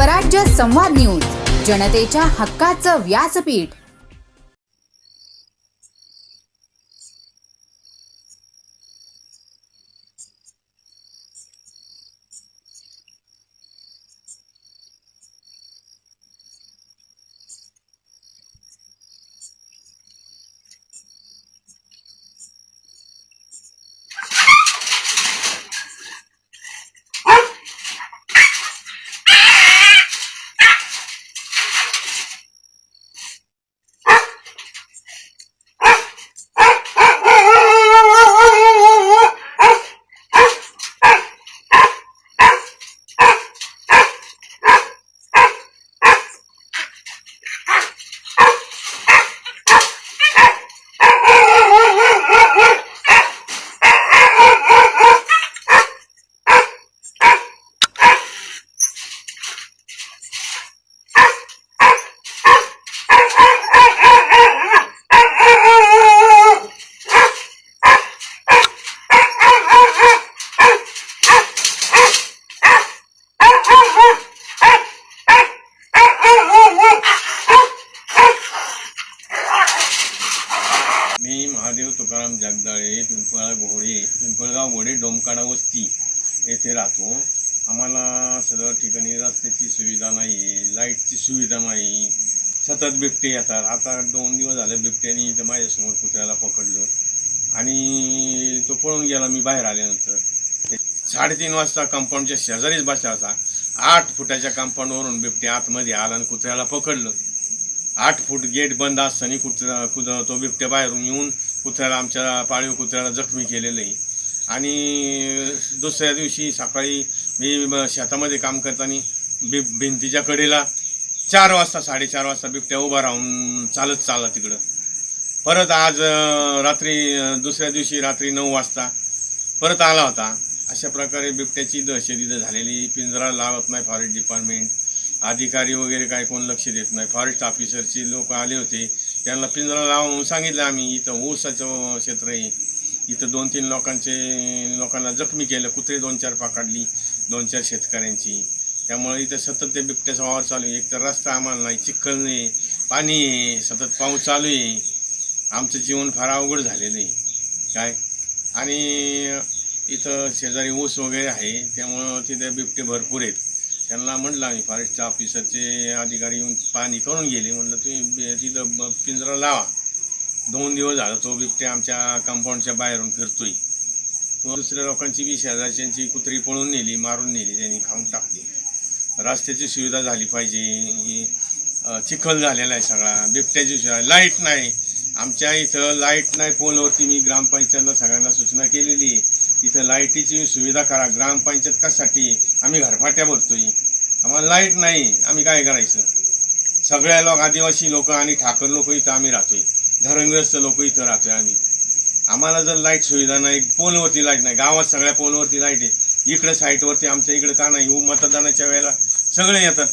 स्वराज्य संवाद न्यूज जनतेच्या हक्काचं व्यासपीठ. येथे राहतो. आम्हाला सगळं ठिकाणी रस्त्याची सुविधा नाही लाईटची सुविधा नाही सतत बिबटे येतात. आता दोन दिवस झाले बिबट्याने तर माझ्यासमोर कुत्र्याला पकडलं आणि तो पळून गेला मी बाहेर आल्यानंतर. साडेतीन वाजता कंपाऊंडच्या शेजारीच बसला होता. आठ फुटाच्या कंपाऊंडवरून बिबटे आतमध्ये आला आणि कुत्र्याला पकडलं. आठ फूट गेट बंद असताना कुत्र्या कुद तो बिबट्या बाहेरून येऊन कुत्र्याला आमच्या पाळीव कुत्र्याला जखमी केलेलं आहे. आणि दुसऱ्या दिवशी सकाळी मी शेतामध्ये काम करताना बि भिंतीच्या कडेला चार वाजता साडेचार वाजता बिबट्या उभा राहून चालत चालला तिकडं. परत आज रात्री दुसऱ्या दिवशी रात्री नऊ वाजता परत आला होता. अशा प्रकारे बिबट्याची दहशत इथं झालेली पिंजरा लावत नाही फॉरेस्ट डिपार्टमेंट. अधिकारी वगैरे काय कोण लक्ष देत नाही. फॉरेस्ट ऑफिसरचे लोक आले होते. त्यांना पिंजरा लावून सांगितलं आम्ही. इथं ऊसाचं क्षेत्र आहे. इथं दोन तीन लोकांचे लोकांना जखमी केलं कुत्रे दोन चार पकडली दोन चार शेतकऱ्यांची. त्यामुळे इथं सतत ते बिबट्याचा वावर चालू आहे. एक तर रस्ता आम्हाला नाही चिखल नाही पाणी आहे सतत पाऊस चालू आहे. आमचं जीवन फार अवघड झालेलं आहे. काय? आणि इथं शेजारी ऊस वगैरे आहे त्यामुळं तिथे बिबटे भरपूर आहेत. त्यांना म्हटलं आम्ही फॉरेस्ट ऑफिसरचे अधिकारी येऊन पाणी करून गेले. म्हटलं तुम्ही तिथं पिंजरा लावा. दोन दिवस झालं तो बिबट्या आमच्या कंपाऊंडच्या बाहेरून फिरतोय. दुसऱ्या लोकांची बी शेजारच्यांची कुत्री पळून नेली मारून नेली त्यांनी खाऊन टाकली. रस्त्याची सुविधा झाली पाहिजे चिखल झालेला आहे सगळा. बिबट्याची सुविधा लाइट नाही. आमच्या इथं लाइट नाही पोलवरती मी ग्रामपंचायतला सगळ्यांना सूचना केलेली आहे. इथं लाईटीची सुविधा करा. ग्रामपंचायत कशासाठी? आम्ही घरफाट्या भरतोय. आम्हाला लाइट नाही. आम्ही काय करायचं? सगळ्या लोक आदिवासी लोक आणि ठाकर लोक इथं आम्ही राहतोय. धरणग्रस्त लोक इथं राहतोय आम्ही. आम्हाला जर लाइट सुविधा नाही पोलवरती लाइट नाही गावात सगळ्या पोलवरती लाइट आहे. इकडं साईटवरती आमच्या इकडं का नाही? मतदानाच्या वेळेला सगळे येतात.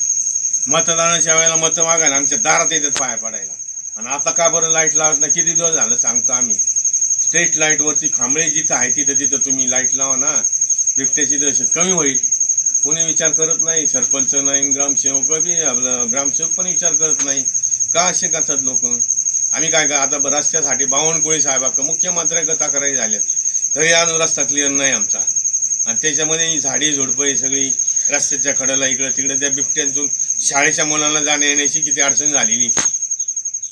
मतदानाच्या वेळेला मतं मागायला आमच्या दारात येतात पाया पडायला. आणि आता का बरं लाइट लावत नाही? किती दिवस झालं सांगतो आम्ही. स्ट्रीट लाईटवरती खांबळे जिथं आहे तिथं तिथं तुम्ही लाइट लावा ना. बिबट्याची दहशत कमी होईल. कोणी विचार करत नाही. सरपंच नाही ग्रामसेवक बी आपलं ग्रामसेवक पण विचार करत नाही. का असे करतात लोक? आम्ही काय का आता रस्त्यासाठी बावनकुळी साहेबाक मुख्यमंत्र्या तक्रारी झाल्यात. तरी अजून रस्ता क्लिअर नाही आमचा. आणि त्याच्यामध्ये झाडी झुडपं सगळी रस्त्याच्या कडेला इकडं तिकडं त्या बिबट्यांतून शाळेच्या मुलांना जाण्या येण्याची किती अडचण झालेली.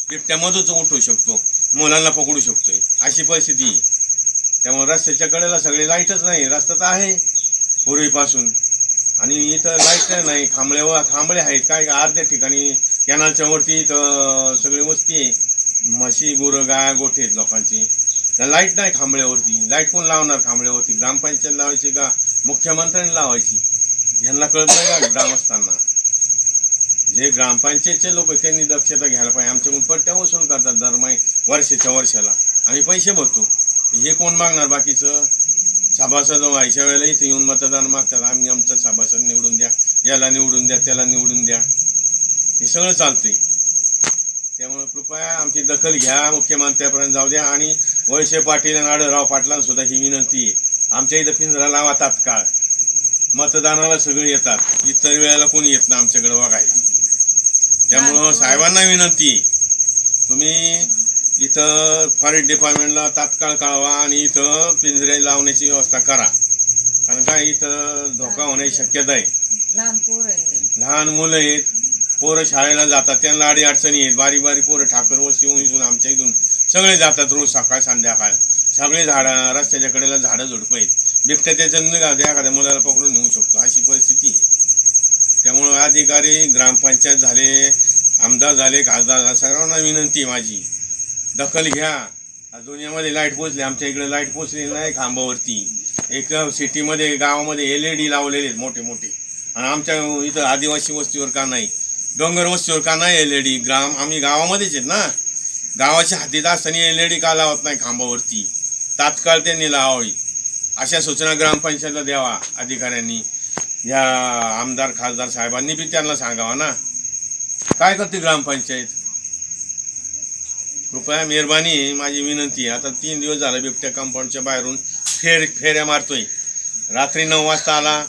बिबट्यामधूनच उठू शकतो. मुलांना पकडू शकतो अशी परिस्थिती आहे. त्यामुळे रस्त्याच्या कडेला सगळे लाईटच नाही. रस्ता तर आहे पूर्वीपासून. आणि इथं लाइट नाही. खांबळेवर खांबळे आहेत. काय का अर्ध्या ठिकाणी कॅनलच्या वरती इथं सगळी वस्ती आहे. म्हशी गुरं गाय गोठे आहेत लोकांची. तर लाइट नाही खांबळ्यावरती. लाइट कोण लावणार खांबळ्यावरती? ग्रामपंचायत लावायची का? मुख्यमंत्र्यांनी लावायची. ह्यांना कळत नाही का ग्रामस्थांना? जे ग्रामपंचायतचे लोक त्यांनी दक्षता घ्यायला पाहिजे. आमच्याकडून पट्ट्या वसूल करतात दरमाही वर्षाच्या वर्षाला. आम्ही पैसे भरतो. हे कोण मागणार बाकीचं? सभासद व्हायच्या वेळेला इथे येऊन मतदान मागतात. आम्ही आमचं सभासद निवडून द्या. याला निवडून द्या त्याला निवडून द्या. हे सगळं चालतंय. त्यामुळे कृपया आमची दखल घ्या मुख्यमंत्र्यापर्यंत जाऊ द्या आणि वळसे पाटील आणि आढळराव पाटलांना सुद्धा ही विनंती आहे. आमच्या इथं पिंजरा लावा तात्काळ. मतदानाला सगळे येतात. इतर वेळेला कोणी येत नाही आमच्याकडे बघायला. त्यामुळं साहेबांना विनंती तुम्ही इथं फॉरेस्ट डिपार्टमेंटला तात्काळ कळवा आणि इथं पिंजरे लावण्याची व्यवस्था करा. कारण काय इथं धोका होण्याची शक्यता आहे. लहान मुलं आहेत. पोरं शाळेला जातात त्यांना अडी अडचणी आहेत. बारीक बारीक पोरं ठाकर वस्ती इथून आमच्या इथून सगळे जातात रोज सकाळ संध्याकाळ. सगळे झाडं रस्त्याच्या कडेला झाडं झुडपं आहेत. बिबट्या त्याच्यानं निघाल एखाद्या मुलाला पकडून नेऊ शकतो. अशी परिस्थिती आहे. त्यामुळं अधिकारी ग्रामपंचायत झाले आमदार झाले खासदार झाले सर्वांना विनंती आहे माझी. दखल घ्या. आज दुनियामध्ये लाइट पोचली आमच्या इकडे लाइट पोचली नाही खांबावरती. एक सिटीमध्ये गावामध्ये एल ई डी लावलेले आहेत मोठे मोठे. आणि आमच्या इथं आदिवासी वस्तीवर का नाही? डोंगर वस्तीवर का नाही एल ई डी ग्राम आम्ही गावामध्येच आहेत ना. गावाच्या हातीत असताना एल ई डी का लावत नाही खांबावरती? तात्काळ त्यांनी लावावी. अशा सूचना ग्रामपंचायतला द्यावा अधिकाऱ्यांनी. या आमदार खासदार साहेबांनी बी त्यांना सांगावा ना. काय करते ग्रामपंचायत? कृपया मेहरबानी माझी विनंती आता तीन दिवस झालं बिबट्या कंपाऊंडच्या बाहेरून फेर फेऱ्या मारतोय. रात्री नऊ वाजता आला.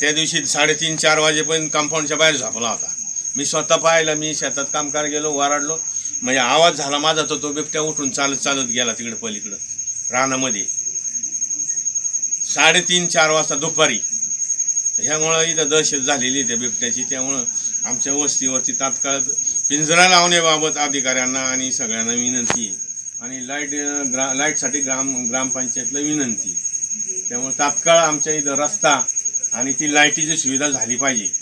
त्या दिवशी साडेतीन चार वाजेपर्यंत कंपाऊंडच्या बाहेर झोपला होता. मी स्वतः पाहिलं मी शेतात काम करायला गेलो वराडलो. म्हणजे आवाज झाला माझा तर तो बिबट्या उठून चालत चालत गेला तिकडे पलीकडं रानामध्ये. साडेतीन चार वाजता दुपारी. ह्यामुळं इथं दहशत झालेली आहे त्या बिबट्याची. त्यामुळं आमच्या वस्तीवरती तात्काळ पिंजरा लावण्याबाबत अधिकाऱ्यांना आणि सगळ्यांना विनंती आहे. आणि लाइट ग्रा लाईटसाठी ग्राम ग्रामपंचायतला विनंती आहे. त्यामुळे तात्काळ आमच्या इथं रस्ता आणि ती लाईटीची सुविधा झाली पाहिजे.